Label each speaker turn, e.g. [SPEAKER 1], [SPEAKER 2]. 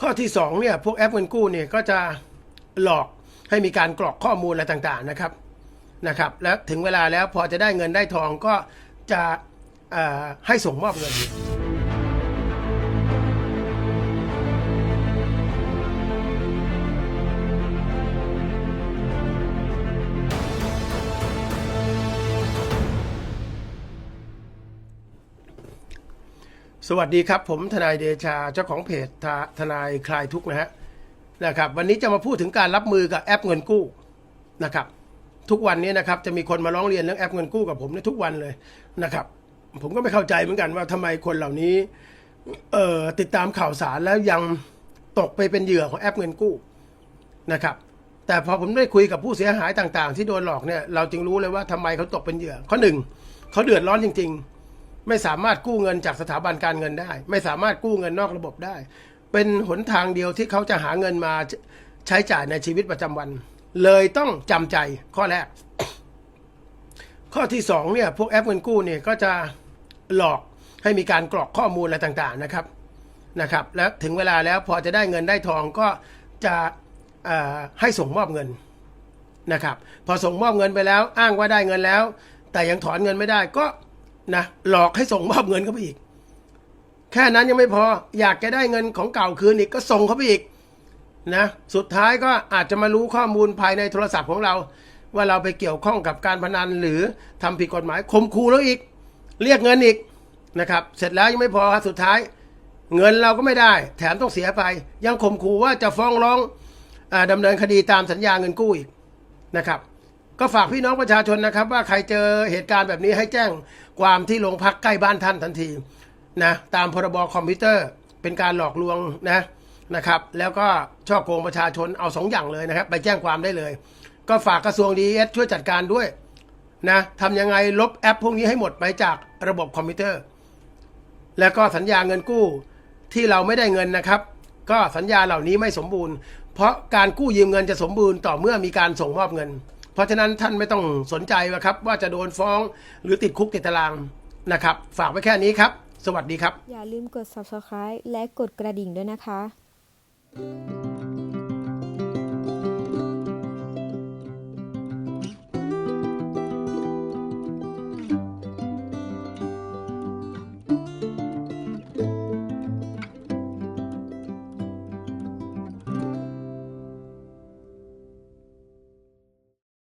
[SPEAKER 1] ข้อที่สองเนี่ยพวกแอปเงินกู้เนี่ยก็จะหลอกให้มีการกรอกข้อมูลอะไรต่างๆนะครับนะครับ แล้วถึงเวลาแล้วพอจะได้เงินได้ทองก็จะให้ส่งมอบเงิน สวัสดีครับ ผมทนายเดชาเจ้าของเพจททนายคลายทุกนะฮะนะครับ วันนี้จะมาพูดถึงการรับมือกับแอปเงินกู้นะครับ ทุกวันนี้นะครับจะมีคนมาร้องเรียนเรื่องแอปเงินกู้กับผมในทุกวันเลยนะครับ ผมก็ไม่เข้าใจเหมือนกันว่าทำไมคนเหล่านี้เอ่อติดตามข่าวสารแล้วยังตกไปเป็นเหยื่อของแอปเงินกู้นะครับ แต่พอผมได้คุยกับผู้เสียหายต่าง ๆ ที่โดนหลอกเนี่ยเราจึงรู้เลยว่าทำไมเขาตกเป็นเหยื่อข้อหนึ่งเขาเดือดร้อนจริง ๆ ไม่สามารถกู้เงินจากสถาบันการเงินได้ ไม่สามารถกู้เงินนอกระบบได้ เป็นหนทางเดียวที่เขาจะหาเงินมาใช้จ่ายในชีวิตประจำวัน เลยต้องจำใจข้อแรก ข้อที่สองเนี่ยพวกแอปเงินกู้เนี่ยก็จะหลอกให้มีการกรอกข้อมูลอะไรต่างๆนะครับนะครับ แล้วถึงเวลาแล้วพอจะได้เงินได้ทองก็จะให้ส่งมอบเงินนะครับ พอส่งมอบเงินไปแล้ว อ้างว่าได้เงินแล้ว แต่ยังถอนเงินไม่ได้ก็ นะหลอกให้ส่งมอบเงินเข้าไปอีก แค่นั้นยังไม่พอ อยากจะได้เงินของเก่าคืนอีกก็ส่งเข้าไปอีกนะสุดท้ายก็อาจจะมารู้ข้อมูลภายในโทรศัพท์ของเรา ว่าเราไปเกี่ยวข้องกับการพนันหรือทำผิดกฎหมายข่มขู่แล้วอีก เรียกเงินอีกนะครับ เสร็จแล้วยังไม่พอครับสุดท้าย เงินเราก็ไม่ได้ แถมต้องเสียไป ยังข่มขู่ว่าจะฟ้องร้องอาดำเนินคดีตามสัญญาเงินกู้อีกนะครับ ก็ฝากพี่น้องประชาชนนะครับ ว่าใครเจอเหตุการณ์แบบนี้ให้แจ้งความที่โรงพักใกล้บ้านท่านทันทีนะตามพรบคอมพิวเตอร์เป็นการหลอกลวงนะนะครับ แล้วก็ช่อโกงประชาชนเอาสองอย่างเลยนะครับ ไปแจ้งความได้เลย ก็ฝากกระทรวงดีเอสช่วยจัดการด้วยนะทำยังไงลบแอปพวกนี้ให้หมดไปจากระบบคอมพิวเตอร์ แล้วก็สัญญาเงินกู้ที่เราไม่ได้เงินนะครับ ก็สัญญาเหล่านี้ไม่สมบูรณ์ เพราะการกู้ยืมเงินจะสมบูรณ์ต่อเมื่อมีการส่งมอบเงิน เพราะฉะนั้นท่านไม่ต้องสนใจว่าครับ ว่าจะโดนฟ้องหรือติดคุกติดตารางนะครับ ฝากไว้แค่นี้ครับ สวัสดีครับ
[SPEAKER 2] อย่าลืมกด subscribe และกดกระดิ่งด้วยนะคะ